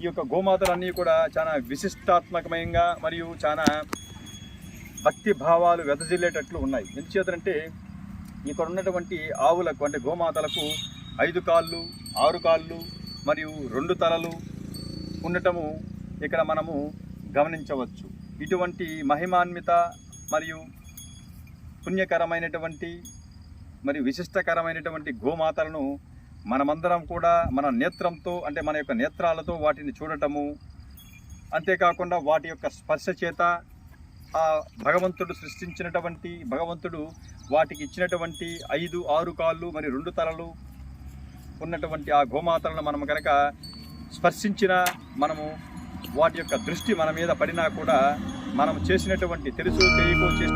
ఈ యొక్క గోమాతలన్నీ కూడా చాలా విశిష్టాత్మకమయంగా మరియు చాలా భక్తి భావాలు వెదజిల్లేటట్లు ఉన్నాయి. ఎందుచేతంటే ఇక్కడ ఉన్నటువంటి ఆవులకు అంటే గోమాతలకు ఐదు కాళ్ళు ఆరు కాళ్ళు మరియు రెండు తలలు ఉండటము ఇక్కడ మనము గమనించవచ్చు. ఇటువంటి మహిమాన్విత మరియు పుణ్యకరమైనటువంటి మరియు విశిష్టకరమైనటువంటి గోమాతలను మనమందరం కూడా మన నేత్రంతో అంటే మన యొక్క నేత్రాలతో వాటిని చూడటము. అంతేకాకుండా వాటి యొక్క స్పర్శ చేత ఆ భగవంతుడు సృష్టించినటువంటి భగవంతుడు వాటికి ఇచ్చినటువంటి ఐదు ఆరు కాళ్ళు మరి రెండు తలలు ఉన్నటువంటి ఆ గోమాతలను మనం కనుక స్పర్శించిన మనము వాటి యొక్క దృష్టి మన మీద పడినా కూడా మనం చేసినటువంటి తెలుసు తెలియకో చేసి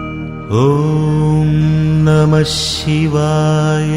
శివాయ.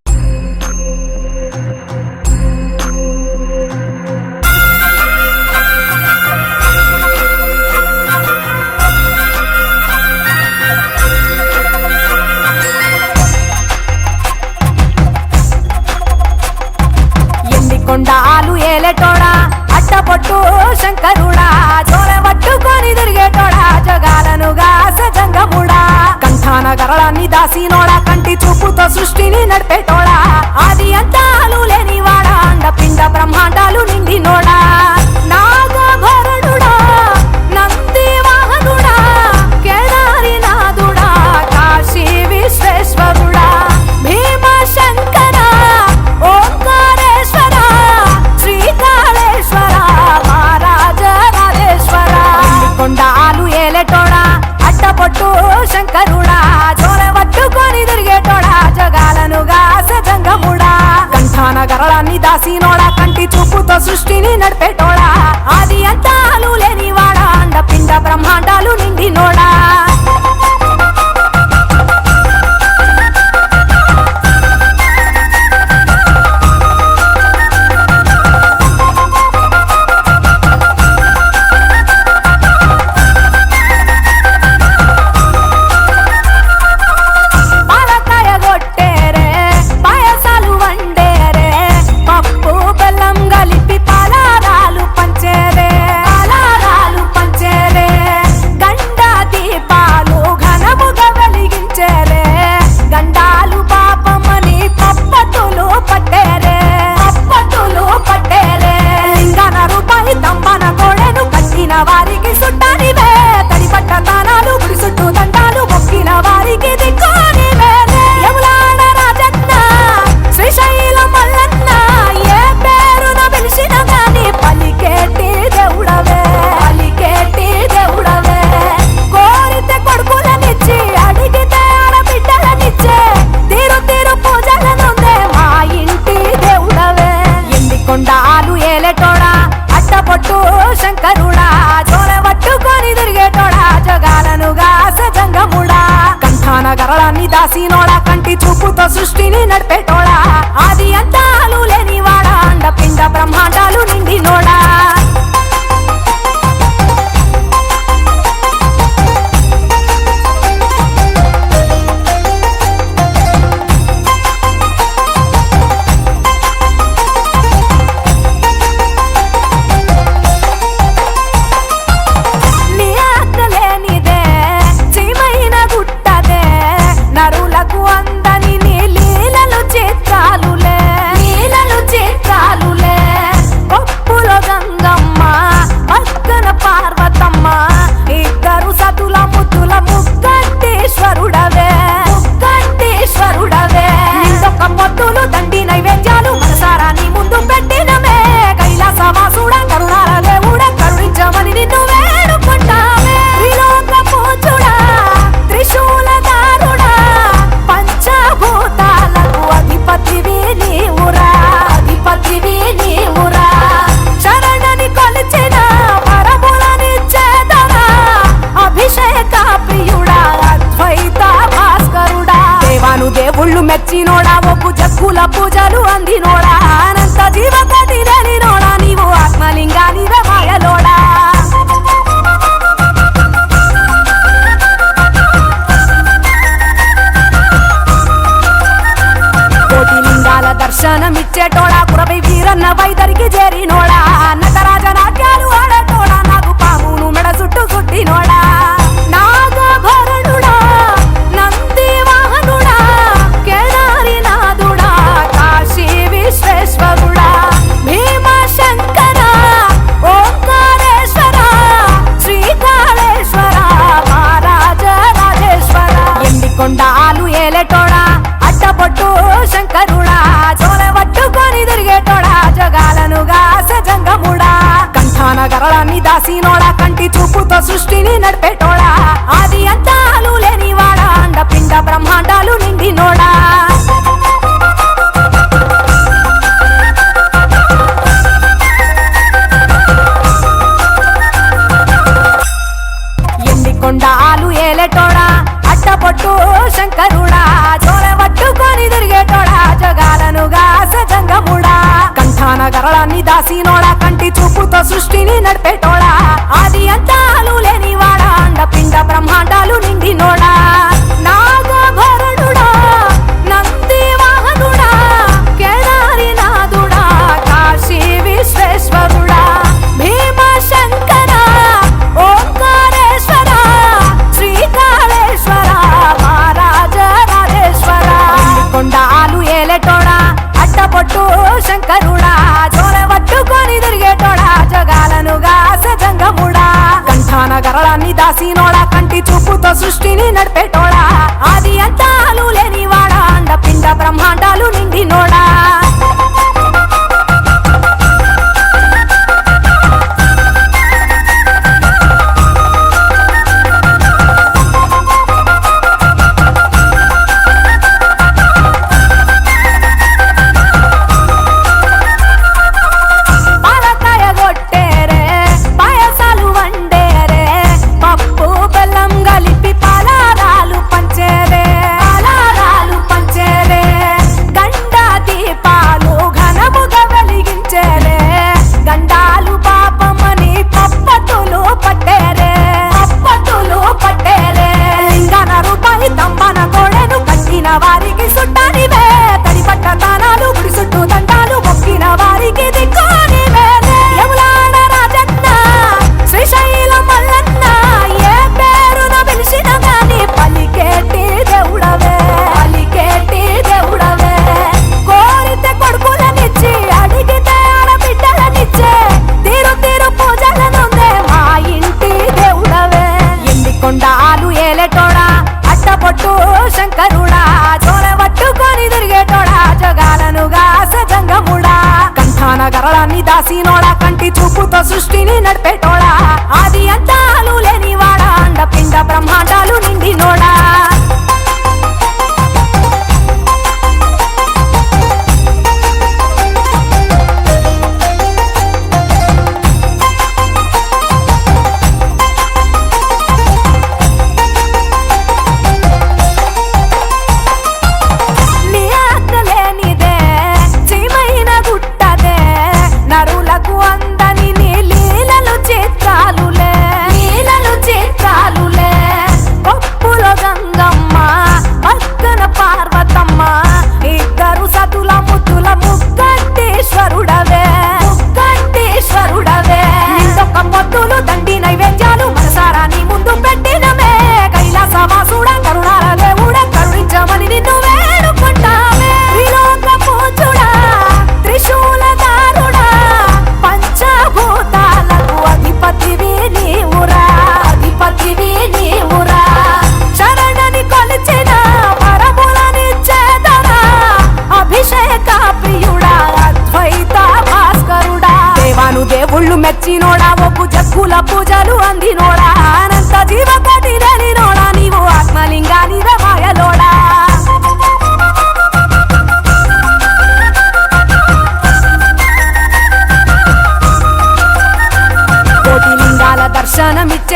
కొండాలు అట్ట పొట్టు శంకరుడా? చోర పట్టుకొని తిరిగేటోడా? జగాలనుగా సజంగముడా? కంఠాన గరళాన్ని దాసినోడా? కంటి చూపుతో సృష్టిని నడిపేటోడా? ఆది అంతాలు లేనివాడా? అండ పిండ బ్రహ్మాండాలు నిండినోడా? దాసినోడా కంటి చూపుతో సృష్టిని నడిపేట पेटोळा దాసినోడా కంటి చూపుతో సృష్టిని నడిపేటోడా? అది అంతా లేనివాడా? అండ పిండ బ్రహ్మాండ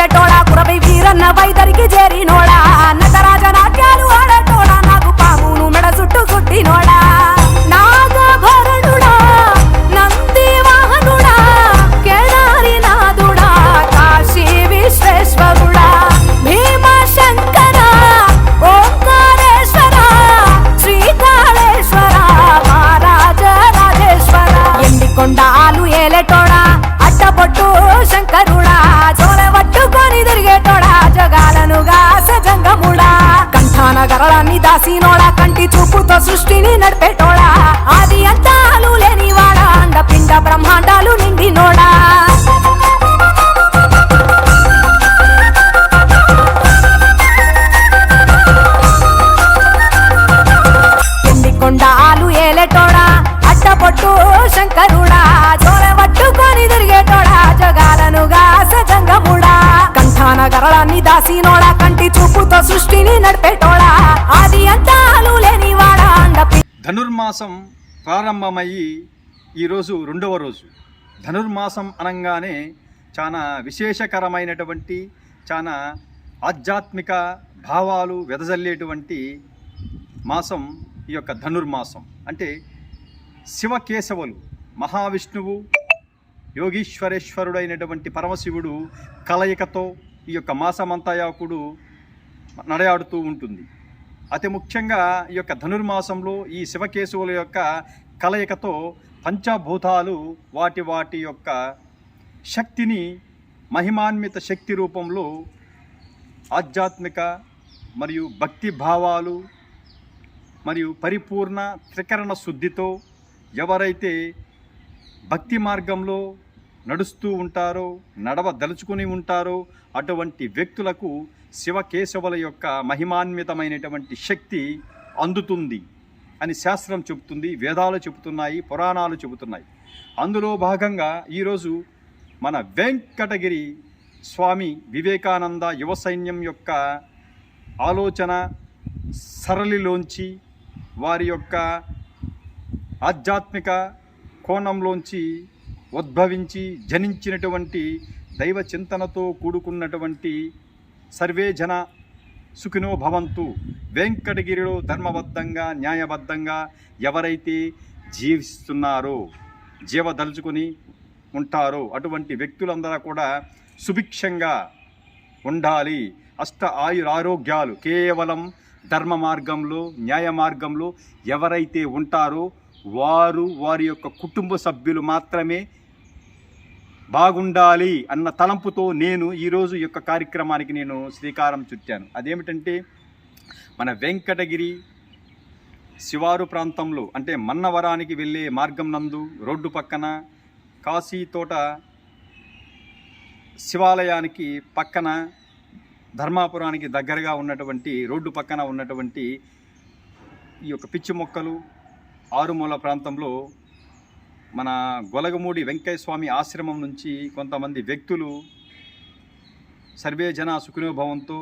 ఆడటోడా? కురబై వీరన్న వైదరికి చేరినోడా? నటరాజ నాట్యాలు ఆడటోడా? నాకు పామును మెడ చుట్టూ కుట్టినోడా దాసినోడా కంటి చూపుతో సృష్టిని నడిపేటోడా? ఆది ధనుర్మాసం ప్రారంభమయ్యి ఈరోజు రెండవ రోజు. ధనుర్మాసం అనగానే చాలా విశేషకరమైనటువంటి చాలా ఆధ్యాత్మిక భావాలు వెదజల్లేటువంటి మాసం ఈ యొక్క ధనుర్మాసం. అంటే శివకేశవులు మహావిష్ణువు యోగీశ్వరేశ్వరుడైనటువంటి పరమశివుడు కలయికతో ఈ యొక్క మాసమంతయాకుడు నడయాడుతూ ఉంటుంది. అతి ముఖ్యంగా ఈ యొక్క ధనుర్మాసంలో ఈ శివకేశవుల యొక్క కలయికతో పంచభూతాలు వాటి వాటి యొక్క శక్తిని మహిమాన్విత శక్తి రూపంలో ఆధ్యాత్మిక మరియు భక్తి భావాలు మరియు పరిపూర్ణ త్రికరణ శుద్ధితో ఎవరైతే భక్తి మార్గంలో నడుస్తూ ఉంటారో నడవదలుచుకుని ఉంటారో అటువంటి వ్యక్తులకు శివకేశవుల యొక్క మహిమాన్వితమైనటువంటి శక్తి అందుతుంది అని శాస్త్రం చెబుతుంది వేదాలు చెబుతున్నాయి పురాణాలు చెబుతున్నాయి. అందులో భాగంగా ఈరోజు మన వెంకటగిరి స్వామి వివేకానంద యువ సైన్యం యొక్క ఆలోచన సరళిలోంచి వారి యొక్క ఆధ్యాత్మిక కోణంలోంచి ఉద్భవించి జనించినటువంటి దైవ చింతనతో కూడుకున్నటువంటి సర్వే జన సుఖినో భవంతు. వెంకటగిరిలో ధర్మబద్ధంగా న్యాయబద్ధంగా ఎవరైతే జీవిస్తున్నారో జీవదలుచుకొని ఉంటారో అటువంటి వ్యక్తులందరూ కూడా సుభిక్షంగా ఉండాలి. అష్ట ఆయురారోగ్యాలు కేవలం ధర్మ మార్గంలో న్యాయ మార్గంలో ఎవరైతే ఉంటారో వారు వారి యొక్క కుటుంబ సభ్యులు మాత్రమే బాగుండాలి అన్న తలంపుతో నేను ఈరోజు ఈ యొక్క కార్యక్రమానికి నేను శ్రీకారం చుట్టాను. అదేమిటంటే మన వెంకటగిరి శివారు ప్రాంతంలో అంటే మన్నవరానికి వెళ్ళే మార్గం నందు రోడ్డు పక్కన కాశీ తోట శివాలయానికి పక్కన ధర్మాపురానికి దగ్గరగా ఉన్నటువంటి రోడ్డు పక్కన ఉన్నటువంటి ఈ యొక్క పిచ్చి మొక్కలు ఆరుమూల ప్రాంతంలో మన గొలగమూడి వెంకయ్య స్వామి ఆశ్రమం నుంచి కొంతమంది వ్యక్తులు సర్వే జన సుఖినోభవంతో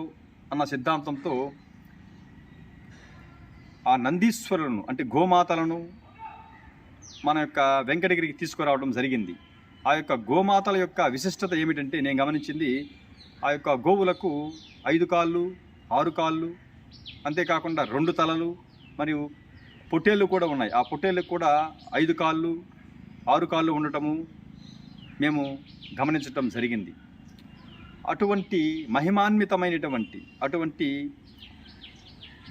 అన్న సిద్ధాంతంతో ఆ నందీశ్వరులను అంటే గోమాతలను మన యొక్క వెంకటగిరికి తీసుకురావడం జరిగింది. ఆ యొక్క గోమాతల యొక్క విశిష్టత ఏమిటంటే నేను గమనించింది ఆ యొక్క గోవులకు ఐదు కాళ్ళు ఆరు కాళ్ళు అంతేకాకుండా రెండు తలలు మరియు పొట్టేళ్ళు కూడా ఉన్నాయి. ఆ పొట్టేళ్ళకు కూడా ఐదు కాళ్ళు ఆరు కాళ్ళు ఉండటము మేము గమనించటం జరిగింది. అటువంటి మహిమాన్వితమైనటువంటి అటువంటి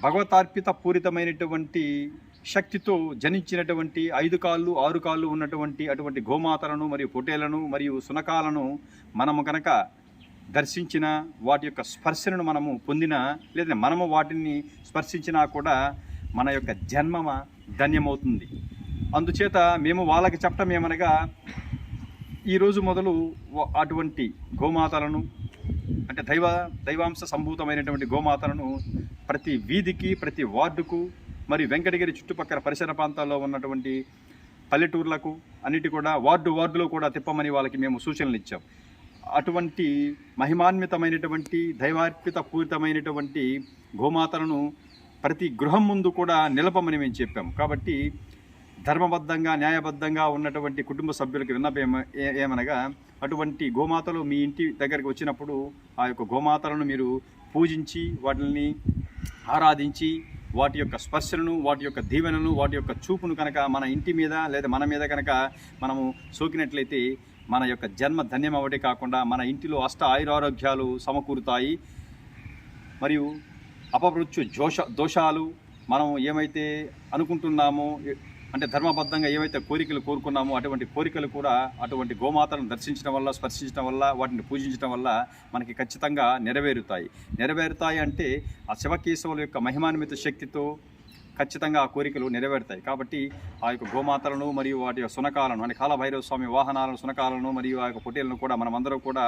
భగవతార్పిత పూరితమైనటువంటి శక్తితో జనించినటువంటి ఐదు కాళ్ళు ఆరు కాళ్ళు ఉన్నటువంటి అటువంటి గోమాతలను మరియు పొటేలను మరియు సునకాలను మనము కనుక దర్శించిన వాటి యొక్క స్పర్శను మనము పొందిన లేదా మనము వాటిని స్పర్శించినా కూడా మన యొక్క జన్మ ధన్యమవుతుంది. అందుచేత మేము వాళ్ళకి చెప్పటం ఏమనగా ఈరోజు మొదలు అటువంటి గోమాతలను అంటే దైవ దైవాంశ సంభూతమైనటువంటి గోమాతలను ప్రతి వీధికి ప్రతి వార్డుకు మరి వెంకటగిరి చుట్టుపక్కల పరిసర ప్రాంతాల్లో ఉన్నటువంటి పల్లెటూర్లకు అన్నిటి కూడా వార్డు వార్డులో కూడా తిప్పమని వాళ్ళకి మేము సూచనలు ఇచ్చాం. అటువంటి మహిమాన్వితమైనటువంటి దైవార్పిత పూరితమైనటువంటి గోమాతలను ప్రతి గృహం ముందు కూడా నిలపమని మేము చెప్పాం కాబట్టి ధర్మబద్ధంగా న్యాయబద్ధంగా ఉన్నటువంటి కుటుంబ సభ్యులకు విన్నపం ఏమనగా అటువంటి గోమాతలు మీ ఇంటి దగ్గరికి వచ్చినప్పుడు ఆ యొక్క గోమాతలను మీరు పూజించి వాటిని ఆరాధించి వాటి యొక్క స్పర్శలను వాటి యొక్క దీవెనను వాటి యొక్క చూపును కనుక మన ఇంటి మీద లేదా మన మీద కనుక మనము సోకినట్లయితే మన యొక్క జన్మ ధన్యం అవ్వటే కాకుండా మన ఇంటిలో అష్ట ఆయురారోగ్యాలు సమకూరుతాయి. మరియు అపమృత్యు జోష దోషాలు మనం ఏమైతే అనుకుంటున్నామో అంటే ధర్మబద్ధంగా ఏవైతే కోరికలు కోరుకున్నామో అటువంటి కోరికలు కూడా అటువంటి గోమాతలను దర్శించడం వల్ల స్పర్శించడం వల్ల వాటిని పూజించడం వల్ల మనకి ఖచ్చితంగా నెరవేరుతాయి. నెరవేరుతాయి అంటే ఆ శివకేశవుల యొక్క మహిమాన్విత శక్తితో ఖచ్చితంగా ఆ కోరికలు నెరవేరుతాయి. కాబట్టి ఆ యొక్క గోమాతలను మరియు వాటి యొక్క సునకాలను అంటే కాలభైరవ స్వామి వాహనాలను సునకాలను మరియు ఆ యొక్క పొట్టేలను కూడా మనమందరం కూడా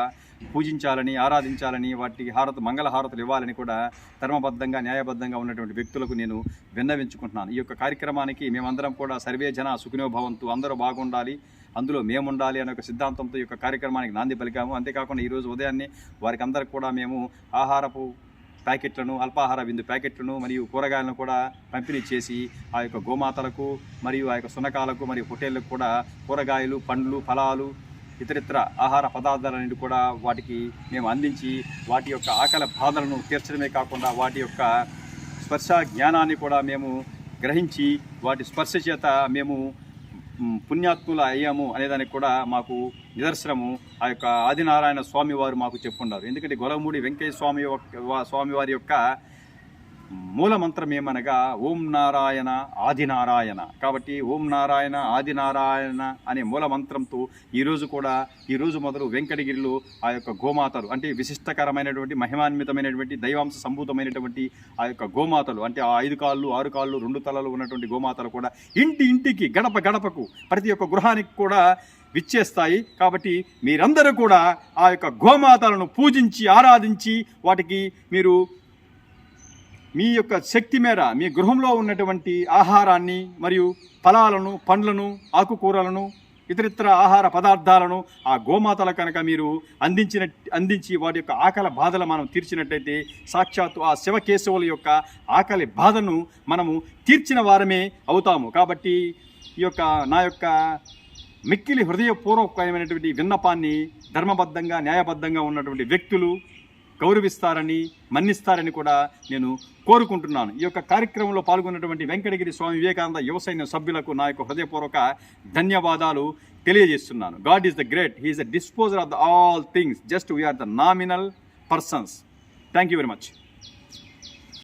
పూజించాలని ఆరాధించాలని వాటికి హారత మంగళ హారతులు ఇవ్వాలని కూడా ధర్మబద్ధంగా న్యాయబద్ధంగా ఉన్నటువంటి వ్యక్తులకు నేను విన్నవించుకుంటున్నాను. ఈ యొక్క కార్యక్రమానికి మేమందరం కూడా సర్వే జన సుఖినో భవంతు అందరూ బాగుండాలి అందులో మేము ఉండాలి అనే ఒక సిద్ధాంతంతో ఈ యొక్క కార్యక్రమానికి నాంది పలికాము. అంతేకాకుండా ఈరోజు ఉదయాన్నే వారికి అందరికి కూడా మేము ఆహారపు ప్యాకెట్లను అల్పాహార విందు ప్యాకెట్లను మరియు కూరగాయలను కూడా పంపిణీ చేసి ఆ యొక్క గోమాతలకు మరియు ఆ యొక్క సునకాలకు మరియు హోటళ్ళకు కూడా కూరగాయలు పండ్లు ఫలాలు ఇతరితర ఆహార పదార్థాలన్నిటి కూడా వాటికి మేము అందించి వాటి యొక్క ఆకలి బాధలను తీర్చడమే కాకుండా వాటి యొక్క స్పర్శ జ్ఞానాన్ని కూడా మేము గ్రహించి వాటి స్పర్శ చేత మేము పుణ్యాత్ములు పుణ్యాత్ముల అయ్యాము అనేదానికి కూడా మాకు నిదర్శనము ఆ యొక్క ఆదినారాయణ స్వామివారు మాకు చెప్పున్నారు ఎందుకంటే గొలమూడి వెంకయ్య స్వామి స్వామివారి యొక్క మూల మంత్రం ఏమనగా ఓం నారాయణ ఆదినారాయణ. కాబట్టి ఓం నారాయణ ఆదినారాయణ అనే మూల మంత్రంతో ఈరోజు కూడా ఈరోజు మొదలు వెంకటగిరిలో ఆ యొక్క గోమాతలు అంటే విశిష్టకరమైనటువంటి మహిమాన్వితమైనటువంటి దైవాంశ సంభూతమైనటువంటి ఆ యొక్క గోమాతలు అంటే ఆ ఐదు కాళ్ళు ఆరు కాళ్ళు రెండు తలలు ఉన్నటువంటి గోమాతలు కూడా ఇంటి ఇంటికి గడప గడపకు ప్రతి ఒక్క గృహానికి కూడా విచ్చేస్తాయి. కాబట్టి మీరందరూ కూడా ఆ యొక్క గోమాతలను పూజించి ఆరాధించి వాటికి మీరు మీ యొక్క శక్తి మేర మీ గృహంలో ఉన్నటువంటి ఆహారాన్ని మరియు ఫలాలను పండ్లను ఆకుకూరలను ఇతరితర ఆహార పదార్థాలను ఆ గోమాతల కనుక మీరు అందించిన అందించి వాటి యొక్క ఆకలి బాధలు మనం తీర్చినట్టయితే సాక్షాత్తు ఆ శివకేశవుల యొక్క ఆకలి బాధను మనము తీర్చిన వారమే అవుతాము. కాబట్టి ఈ యొక్క నా యొక్క మిక్కిలి హృదయపూర్వకమైనటువంటి విన్నపాన్ని ధర్మబద్ధంగా న్యాయబద్ధంగా ఉన్నటువంటి వ్యక్తులు గౌరవిస్తారని మన్నిస్తారని కూడా నేను కోరుకుంటున్నాను. ఈ యొక్క కార్యక్రమంలో పాల్గొన్నటువంటి వెంకటగిరి స్వామి వివేకానంద యువ సైన్య సభ్యులకు నా యొక్క హృదయపూర్వక ధన్యవాదాలు తెలియజేస్తున్నాను. God is the great. He is the disposer of the all things. Just we are the nominal persons. Thank you very much.